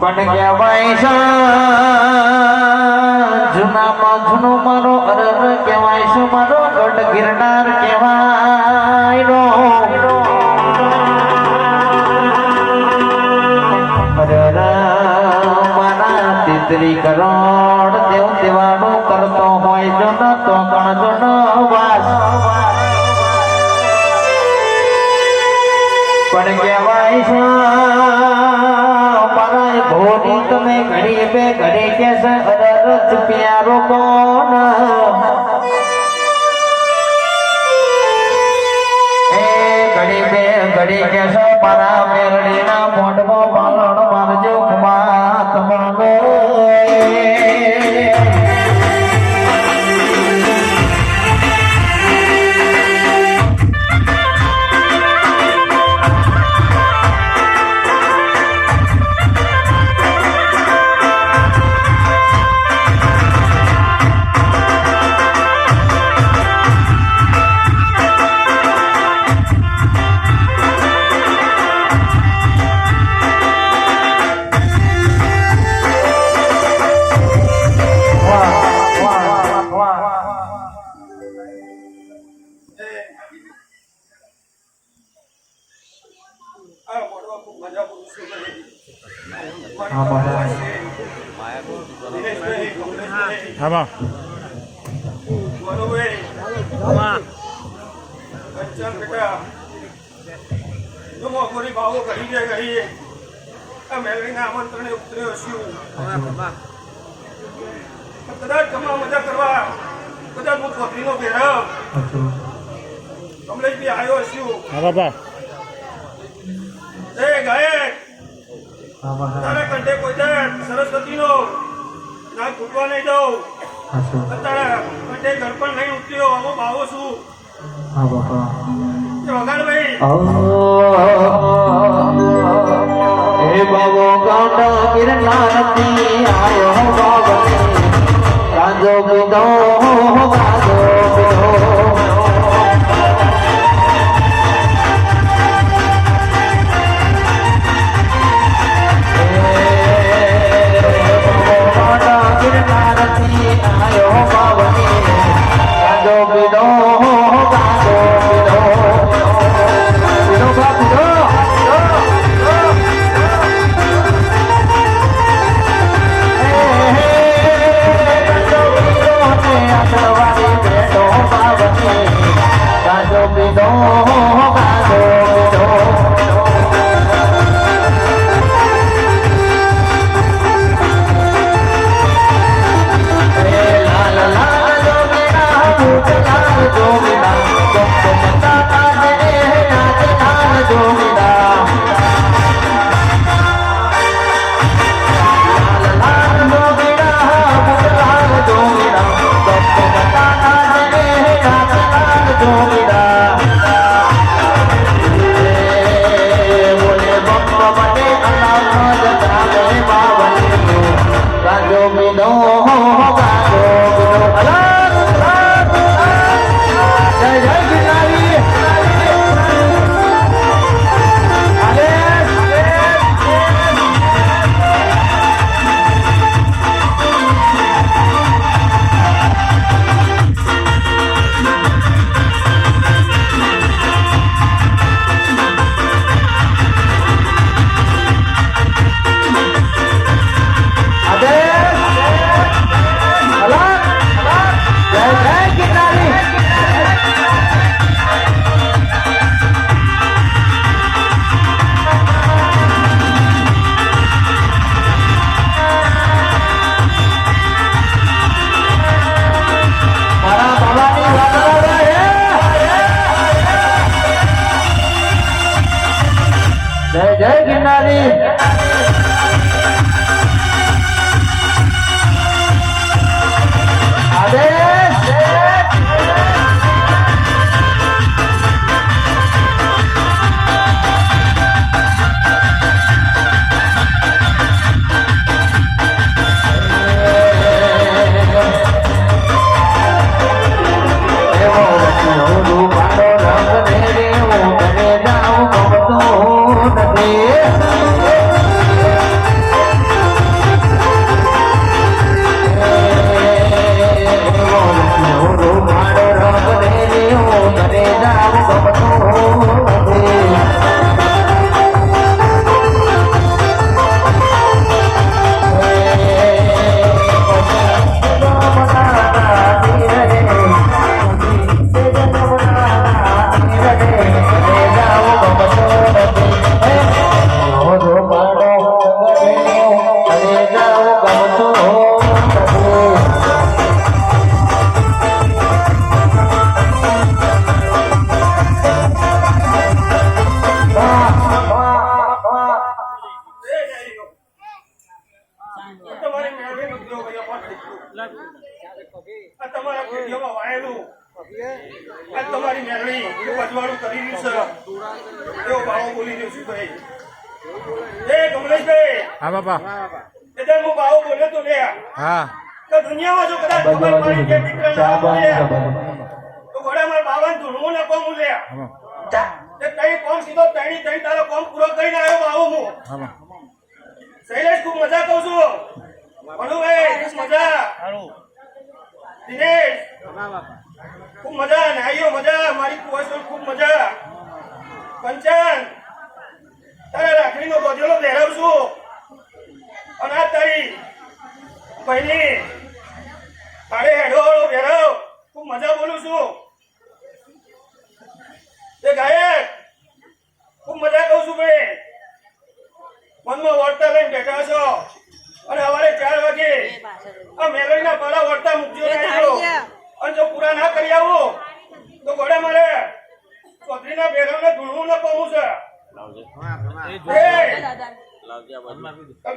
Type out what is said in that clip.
પણ કહેવાય છે જૂનામાં જૂનો મારો અરર કહેવાય છે, મારો ગઢ ગિરનાર કહેવાય નો મારા તેત્રી કરોડ દેવ દેવાનું કરતો હોય જો ન તો કણ જો બે ઘરે કે અરરત પ્યારો કોણ? એ ઘડી બે ઘડી કે પરા મારા મેરડીના મોઢમાં બાલણ મારજો. જો મોંઘોરી ભાવો ઘડી જાય ઘડીએ. આ મેલડીના આમંત્રણે ઉતર્યો છું. કદાચ તમા મજા કરવા કદાચ હું પોતરીનો ભેરવ કમલેશભાઈ આવ્યો છું હા બાપા તારા કંઠે કોઈ દર સરસ્વતીનો ના ખૂટવા નહીં દઉં. તારા કંઠે ગળપણ નહીં ઉતર્યો આવો ભાવો છું. વગાડભાઈ બાબો ગાંડા ગિરનારથી આયો બાબને રાજો બીધો આ તમારી એ પજવાળું કરી રહ્યું છે. એવો ભાવો બોલી રહ્યો છું ભાઈ. એ કમલેશભાઈ હા બાપા. એટલે હું ભાવો બોલ્યો તો લે હા. તો દુનિયામાં જો કદાચ ખબર પડી કે દીકરા ના તો ઘોડા મારા બાવન ધૂળવું ને કોમ લે તઈ કોમ સીધો તણી તઈ તારો કોમ પૂરો કરીને આવ્યો બાવો હું. હા શૈલેષ ખૂબ મજા કહું છું. ભણુભાઈ મજા. દિનેશ. ખૂબ મજા નાઈઓ મજા મારી કુવાસો ખૂબ મજા કંચન તારા રાખડીનો ગોધેલો પહેરાવ છું અને આ તારી બહેની તારે હેડો વાળો પહેરાવ. ખૂબ મજા બોલું છું. એ ગાયક ખૂબ મજા કહું છું ભાઈ. મનમાં વળતા લઈને બેઠા છો. અને સવારે ચાર વાગે આ મેલડીના પાડા અને જો પૂરા ના કરી આવો તો ગોડા મારે ચોધરીના બેરવને ધૂળવું ન પામું છે એ!